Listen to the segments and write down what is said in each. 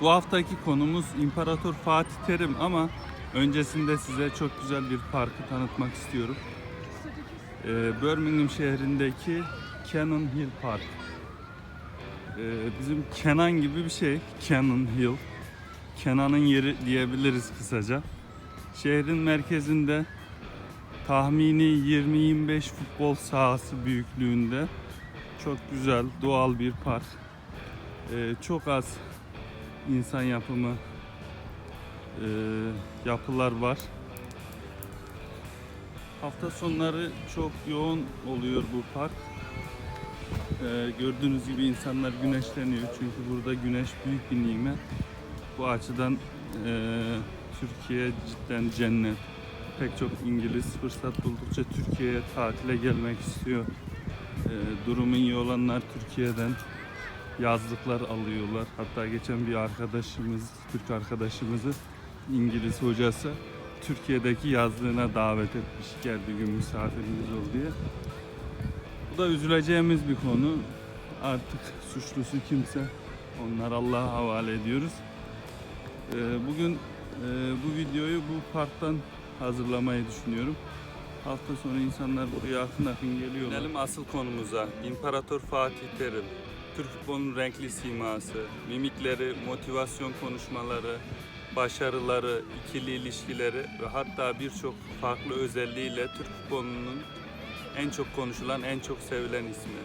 Bu haftaki konumuz İmparator Fatih Terim ama öncesinde size çok güzel bir parkı tanıtmak istiyorum. Ee, Birmingham şehrindeki Cannon Hill Park. Ee, bizim Kenan gibi bir şey. Cannon Hill. Kenan'ın yeri diyebiliriz kısaca. Şehrin merkezinde tahmini 20-25 futbol sahası büyüklüğünde çok güzel doğal bir park. Ee, çok az insan yapımı e, yapılar var. Hafta sonları çok yoğun oluyor bu park. Ee, gördüğünüz gibi insanlar güneşleniyor çünkü burada güneş büyük bir nimet. Bu açıdan e, Türkiye cidden cennet. Pek çok İngiliz fırsat buldukça Türkiye'ye tatile gelmek istiyor. Ee, durumu iyi olanlar Türkiye'den yazlıklar alıyorlar. Hatta geçen bir arkadaşımız, Türk arkadaşımızı İngiliz hocası Türkiye'deki yazlığına davet etmiş. Gel bir gün misafirimiz ol diye. Bu da üzüleceğimiz bir konu. Artık suçlusu kimse onlar Allah'a havale ediyoruz. Ee, bugün e, bu videoyu bu parktan hazırlamayı düşünüyorum. Hafta sonu insanlar buraya akın akın geliyorlar. Gelelim asıl konumuza. İmparator Fatih Terim. Türk futbolunun renkli siması, mimikleri, motivasyon konuşmaları, başarıları, ikili ilişkileri ve hatta birçok farklı özelliğiyle Türk futbolunun en çok konuşulan, en çok sevilen ismi.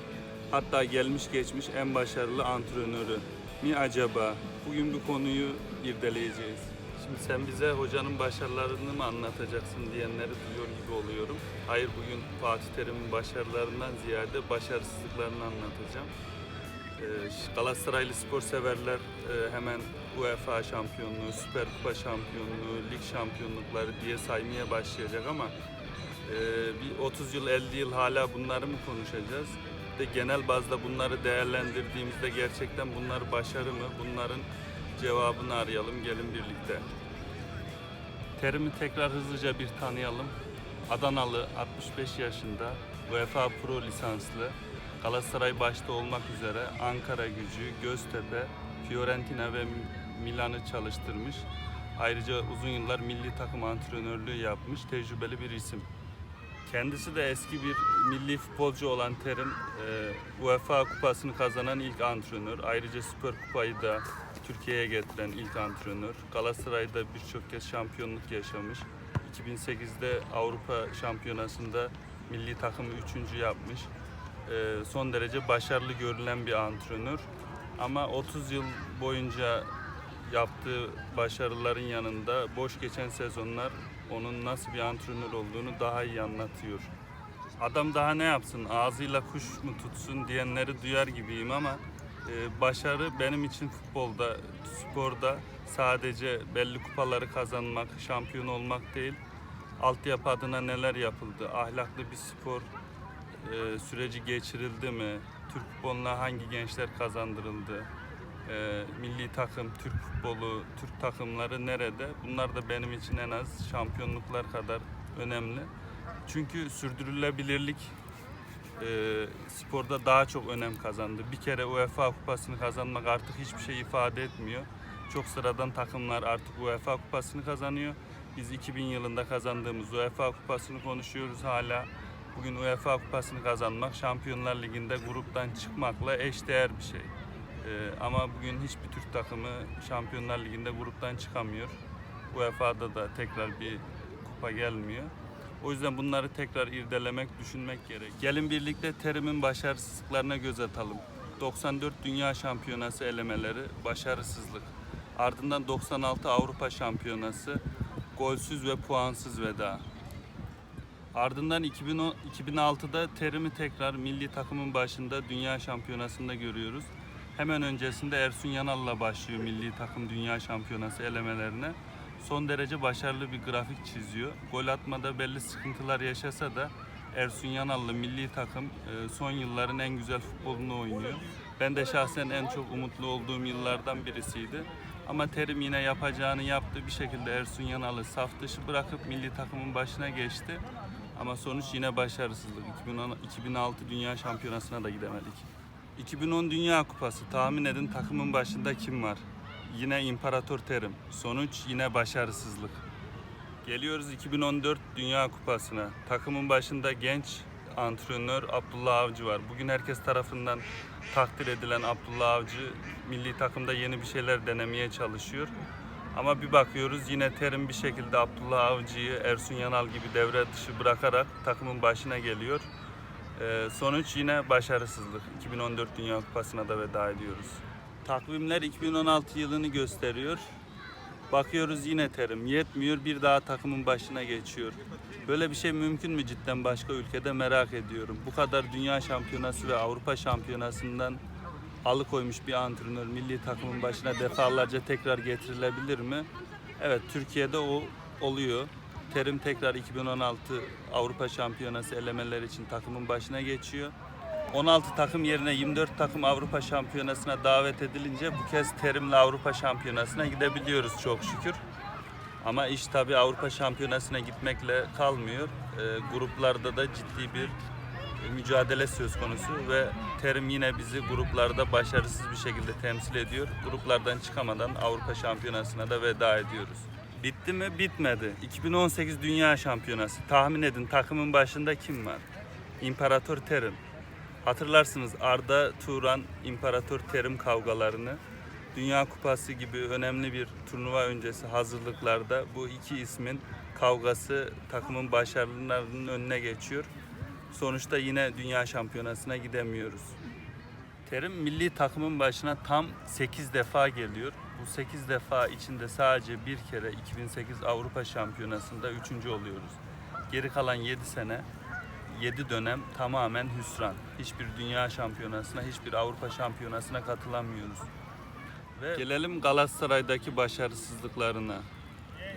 Hatta gelmiş geçmiş en başarılı antrenörü mi acaba? Bugün bu konuyu irdeleyeceğiz. Şimdi sen bize hocanın başarılarını mı anlatacaksın diyenleri duyuyor gibi oluyorum. Hayır bugün Fatih Terim'in başarılarından ziyade başarısızlıklarını anlatacağım. Ee, Galatasaraylı spor severler e, hemen UEFA şampiyonluğu, Süper Kupa şampiyonluğu, lig şampiyonlukları diye saymaya başlayacak ama e, bir 30 yıl 50 yıl hala bunları mı konuşacağız? De genel bazda bunları değerlendirdiğimizde gerçekten bunlar başarı mı? Bunların cevabını arayalım gelin birlikte. Terimi tekrar hızlıca bir tanıyalım. Adanalı 65 yaşında UEFA Pro lisanslı Galatasaray başta olmak üzere Ankara Gücü, Göztepe, Fiorentina ve Milan'ı çalıştırmış. Ayrıca uzun yıllar milli takım antrenörlüğü yapmış tecrübeli bir isim. Kendisi de eski bir milli futbolcu olan Terim, e, UEFA kupasını kazanan ilk antrenör. Ayrıca Süper Kupayı da Türkiye'ye getiren ilk antrenör. Galatasaray'da birçok kez şampiyonluk yaşamış. 2008'de Avrupa Şampiyonası'nda milli takımı üçüncü yapmış. E, son derece başarılı görülen bir antrenör. Ama 30 yıl boyunca yaptığı başarıların yanında boş geçen sezonlar onun nasıl bir antrenör olduğunu daha iyi anlatıyor. Adam daha ne yapsın, ağzıyla kuş mu tutsun diyenleri duyar gibiyim ama e, başarı benim için futbolda, sporda sadece belli kupaları kazanmak, şampiyon olmak değil, altyapı adına neler yapıldı, ahlaklı bir spor e, süreci geçirildi mi, Türk futboluna hangi gençler kazandırıldı, e, milli takım, Türk futbolu, Türk takımları nerede? Bunlar da benim için en az şampiyonluklar kadar önemli. Çünkü sürdürülebilirlik e, sporda daha çok önem kazandı. Bir kere UEFA kupasını kazanmak artık hiçbir şey ifade etmiyor. Çok sıradan takımlar artık UEFA kupasını kazanıyor. Biz 2000 yılında kazandığımız UEFA kupasını konuşuyoruz hala. Bugün UEFA kupasını kazanmak Şampiyonlar Ligi'nde gruptan çıkmakla eşdeğer bir şey. Ee, ama bugün hiçbir Türk takımı Şampiyonlar Ligi'nde gruptan çıkamıyor. UEFA'da da tekrar bir kupa gelmiyor. O yüzden bunları tekrar irdelemek, düşünmek gerek. Gelin birlikte Terim'in başarısızlıklarına göz atalım. 94 Dünya Şampiyonası elemeleri, başarısızlık. Ardından 96 Avrupa Şampiyonası, golsüz ve puansız veda. Ardından 2010 2006'da Terim'i tekrar milli takımın başında Dünya Şampiyonası'nda görüyoruz. Hemen öncesinde Ersun Yanal'la başlıyor milli takım dünya şampiyonası elemelerine. Son derece başarılı bir grafik çiziyor. Gol atmada belli sıkıntılar yaşasa da Ersun Yanal'lı milli takım e, son yılların en güzel futbolunu oynuyor. Ben de şahsen en çok umutlu olduğum yıllardan birisiydi. Ama Terim yine yapacağını yaptı. Bir şekilde Ersun Yanal'ı saf dışı bırakıp milli takımın başına geçti. Ama sonuç yine başarısızlık. 2010 2006 Dünya Şampiyonası'na da gidemedik. 2010 Dünya Kupası tahmin edin takımın başında kim var? yine İmparator Terim. Sonuç yine başarısızlık. Geliyoruz 2014 Dünya Kupası'na. Takımın başında genç antrenör Abdullah Avcı var. Bugün herkes tarafından takdir edilen Abdullah Avcı milli takımda yeni bir şeyler denemeye çalışıyor. Ama bir bakıyoruz yine Terim bir şekilde Abdullah Avcı'yı Ersun Yanal gibi devre dışı bırakarak takımın başına geliyor. Ee, sonuç yine başarısızlık. 2014 Dünya Kupası'na da veda ediyoruz. Takvimler 2016 yılını gösteriyor. Bakıyoruz yine terim yetmiyor bir daha takımın başına geçiyor. Böyle bir şey mümkün mü cidden başka ülkede merak ediyorum. Bu kadar dünya şampiyonası ve Avrupa şampiyonasından alıkoymuş bir antrenör milli takımın başına defalarca tekrar getirilebilir mi? Evet Türkiye'de o oluyor. Terim tekrar 2016 Avrupa Şampiyonası elemeleri için takımın başına geçiyor. 16 takım yerine 24 takım Avrupa Şampiyonası'na davet edilince bu kez Terim'le Avrupa Şampiyonası'na gidebiliyoruz çok şükür. Ama iş tabii Avrupa Şampiyonası'na gitmekle kalmıyor. Ee, gruplarda da ciddi bir mücadele söz konusu ve Terim yine bizi gruplarda başarısız bir şekilde temsil ediyor. Gruplardan çıkamadan Avrupa Şampiyonası'na da veda ediyoruz. Bitti mi? Bitmedi. 2018 Dünya Şampiyonası. Tahmin edin takımın başında kim var? İmparator Terim. Hatırlarsınız Arda Turan İmparator Terim kavgalarını. Dünya Kupası gibi önemli bir turnuva öncesi hazırlıklarda bu iki ismin kavgası takımın başarılarının önüne geçiyor. Sonuçta yine Dünya Şampiyonası'na gidemiyoruz. Terim milli takımın başına tam 8 defa geliyor. Bu 8 defa içinde sadece bir kere 2008 Avrupa Şampiyonası'nda 3. oluyoruz. Geri kalan 7 sene 7 dönem tamamen hüsran. Hiçbir dünya şampiyonasına, hiçbir Avrupa şampiyonasına katılamıyoruz. Ve gelelim Galatasaray'daki başarısızlıklarına.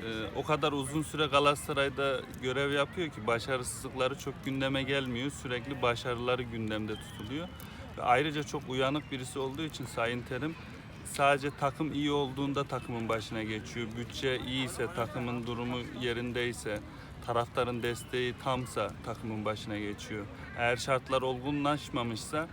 Ee, o kadar uzun süre Galatasaray'da görev yapıyor ki başarısızlıkları çok gündeme gelmiyor. Sürekli başarıları gündemde tutuluyor. Ve ayrıca çok uyanık birisi olduğu için Sayın Terim sadece takım iyi olduğunda takımın başına geçiyor. Bütçe iyiyse, takımın durumu yerindeyse, taraftarın desteği tamsa takımın başına geçiyor. Eğer şartlar olgunlaşmamışsa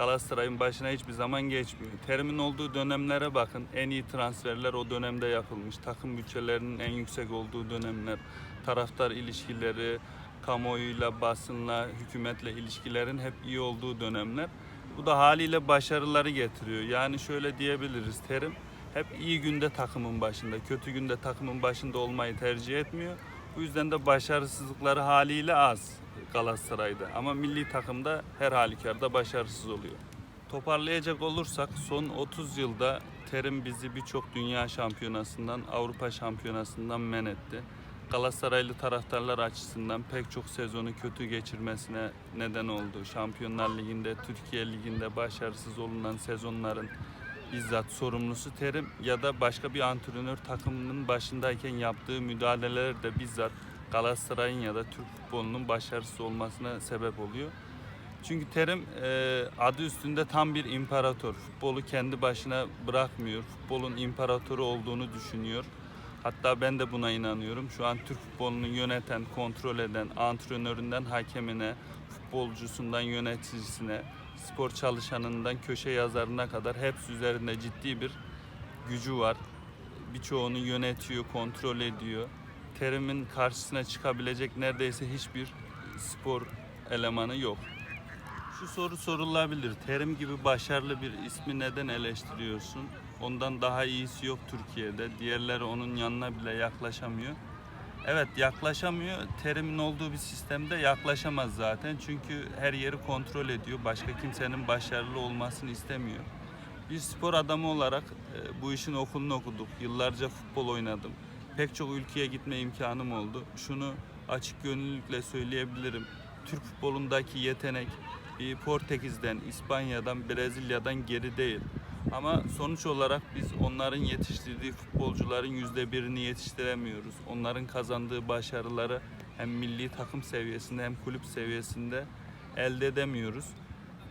Galatasaray'ın başına hiçbir zaman geçmiyor. Terim'in olduğu dönemlere bakın. En iyi transferler o dönemde yapılmış. Takım bütçelerinin en yüksek olduğu dönemler. Taraftar ilişkileri, kamuoyuyla, basınla, hükümetle ilişkilerin hep iyi olduğu dönemler. Bu da haliyle başarıları getiriyor. Yani şöyle diyebiliriz. Terim hep iyi günde takımın başında, kötü günde takımın başında olmayı tercih etmiyor. Bu yüzden de başarısızlıkları haliyle az Galatasaray'da. Ama milli takımda her halükarda başarısız oluyor. Toparlayacak olursak son 30 yılda Terim bizi birçok dünya şampiyonasından, Avrupa şampiyonasından men etti. Galatasaraylı taraftarlar açısından pek çok sezonu kötü geçirmesine neden oldu. Şampiyonlar Ligi'nde, Türkiye Ligi'nde başarısız olunan sezonların bizzat sorumlusu Terim ya da başka bir antrenör takımının başındayken yaptığı müdahaleler de bizzat Galatasaray'ın ya da Türk futbolunun başarısız olmasına sebep oluyor. Çünkü Terim e, adı üstünde tam bir imparator. Futbolu kendi başına bırakmıyor. Futbolun imparatoru olduğunu düşünüyor. Hatta ben de buna inanıyorum. Şu an Türk futbolunu yöneten, kontrol eden, antrenöründen hakemine, futbolcusundan yöneticisine, spor çalışanından köşe yazarına kadar hepsi üzerinde ciddi bir gücü var. Birçoğunu yönetiyor, kontrol ediyor. Terim'in karşısına çıkabilecek neredeyse hiçbir spor elemanı yok. Şu soru sorulabilir. Terim gibi başarılı bir ismi neden eleştiriyorsun? Ondan daha iyisi yok Türkiye'de. Diğerleri onun yanına bile yaklaşamıyor. Evet yaklaşamıyor. Terim'in olduğu bir sistemde yaklaşamaz zaten. Çünkü her yeri kontrol ediyor. Başka kimsenin başarılı olmasını istemiyor. Bir spor adamı olarak e, bu işin okulunu okuduk. Yıllarca futbol oynadım. Pek çok ülkeye gitme imkanım oldu. Şunu açık gönüllülükle söyleyebilirim. Türk futbolundaki yetenek bir Portekiz'den, İspanya'dan, Brezilya'dan geri değil. Ama sonuç olarak biz onların yetiştirdiği futbolcuların yüzde birini yetiştiremiyoruz. Onların kazandığı başarıları hem milli takım seviyesinde hem kulüp seviyesinde elde edemiyoruz.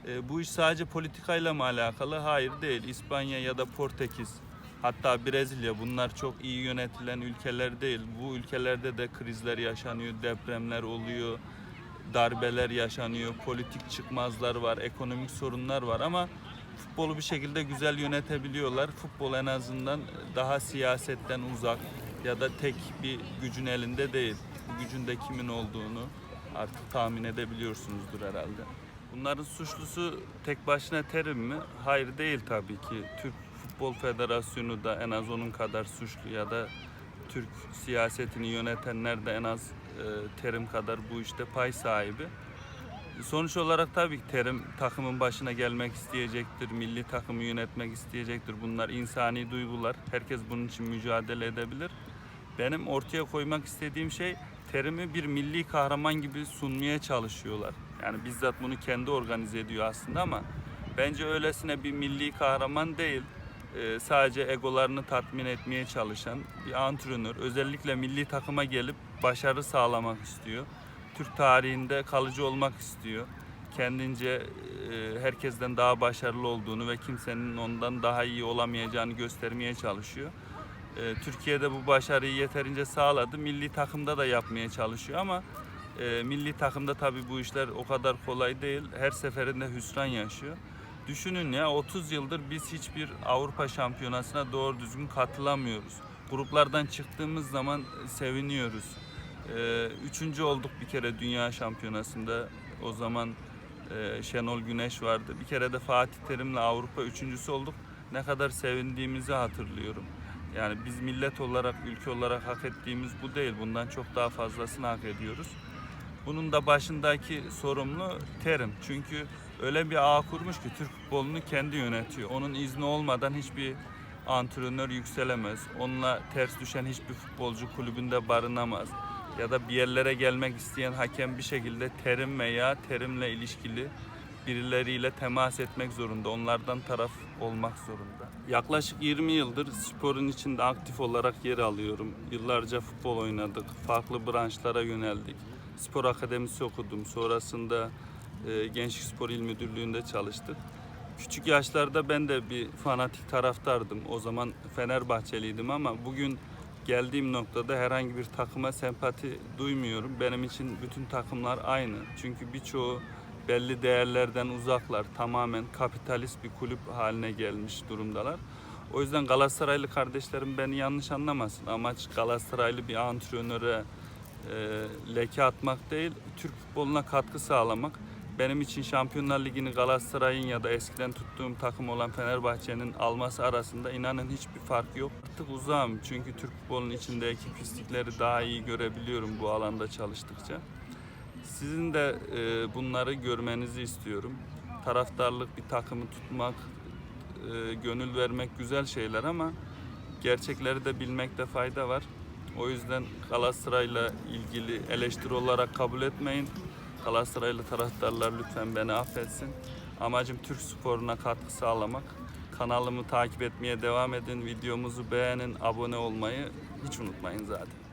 E, bu iş sadece politikayla mı alakalı? Hayır değil. İspanya ya da Portekiz hatta Brezilya bunlar çok iyi yönetilen ülkeler değil. Bu ülkelerde de krizler yaşanıyor, depremler oluyor, darbeler yaşanıyor, politik çıkmazlar var, ekonomik sorunlar var ama futbolu bir şekilde güzel yönetebiliyorlar. Futbol en azından daha siyasetten uzak ya da tek bir gücün elinde değil. Bu gücün de kimin olduğunu artık tahmin edebiliyorsunuzdur herhalde. Bunların suçlusu tek başına terim mi? Hayır değil tabii ki. Türk Futbol Federasyonu da en az onun kadar suçlu ya da Türk siyasetini yönetenler de en az e, terim kadar bu işte pay sahibi. Sonuç olarak tabii Terim takımın başına gelmek isteyecektir, milli takımı yönetmek isteyecektir. Bunlar insani duygular. Herkes bunun için mücadele edebilir. Benim ortaya koymak istediğim şey Terim'i bir milli kahraman gibi sunmaya çalışıyorlar. Yani bizzat bunu kendi organize ediyor aslında ama bence öylesine bir milli kahraman değil. Ee, sadece egolarını tatmin etmeye çalışan bir antrenör. Özellikle milli takıma gelip başarı sağlamak istiyor. Türk tarihinde kalıcı olmak istiyor. Kendince e, herkesten daha başarılı olduğunu ve kimsenin ondan daha iyi olamayacağını göstermeye çalışıyor. E, Türkiye'de bu başarıyı yeterince sağladı. Milli takımda da yapmaya çalışıyor ama e, milli takımda tabii bu işler o kadar kolay değil. Her seferinde hüsran yaşıyor. Düşünün ya 30 yıldır biz hiçbir Avrupa Şampiyonası'na doğru düzgün katılamıyoruz. Gruplardan çıktığımız zaman seviniyoruz. Ee, üçüncü olduk bir kere Dünya Şampiyonası'nda. O zaman e, Şenol Güneş vardı. Bir kere de Fatih Terim'le Avrupa üçüncüsü olduk. Ne kadar sevindiğimizi hatırlıyorum. Yani biz millet olarak, ülke olarak hak ettiğimiz bu değil. Bundan çok daha fazlasını hak ediyoruz. Bunun da başındaki sorumlu Terim. Çünkü öyle bir ağ kurmuş ki Türk futbolunu kendi yönetiyor. Onun izni olmadan hiçbir antrenör yükselemez. Onunla ters düşen hiçbir futbolcu kulübünde barınamaz. Ya da bir yerlere gelmek isteyen hakem bir şekilde terim veya terimle ilişkili birileriyle temas etmek zorunda. Onlardan taraf olmak zorunda. Yaklaşık 20 yıldır sporun içinde aktif olarak yer alıyorum. Yıllarca futbol oynadık. Farklı branşlara yöneldik. Spor akademisi okudum. Sonrasında e, Gençlik Spor İl Müdürlüğü'nde çalıştık. Küçük yaşlarda ben de bir fanatik taraftardım. O zaman Fenerbahçeliydim ama bugün geldiğim noktada herhangi bir takıma sempati duymuyorum. Benim için bütün takımlar aynı. Çünkü birçoğu belli değerlerden uzaklar. Tamamen kapitalist bir kulüp haline gelmiş durumdalar. O yüzden Galatasaraylı kardeşlerim beni yanlış anlamasın. Amaç Galatasaraylı bir antrenöre e, leke atmak değil, Türk futboluna katkı sağlamak. Benim için Şampiyonlar Ligi'ni Galatasaray'ın ya da eskiden tuttuğum takım olan Fenerbahçe'nin alması arasında inanın hiçbir fark yok. Artık uzağım çünkü Türk futbolunun içindeki pislikleri daha iyi görebiliyorum bu alanda çalıştıkça. Sizin de e, bunları görmenizi istiyorum. Taraftarlık bir takımı tutmak, e, gönül vermek güzel şeyler ama gerçekleri de bilmekte fayda var. O yüzden Galatasaray'la ilgili eleştiri olarak kabul etmeyin. Galatasaraylı taraftarlar lütfen beni affetsin. Amacım Türk sporuna katkı sağlamak. Kanalımı takip etmeye devam edin. Videomuzu beğenin, abone olmayı hiç unutmayın zaten.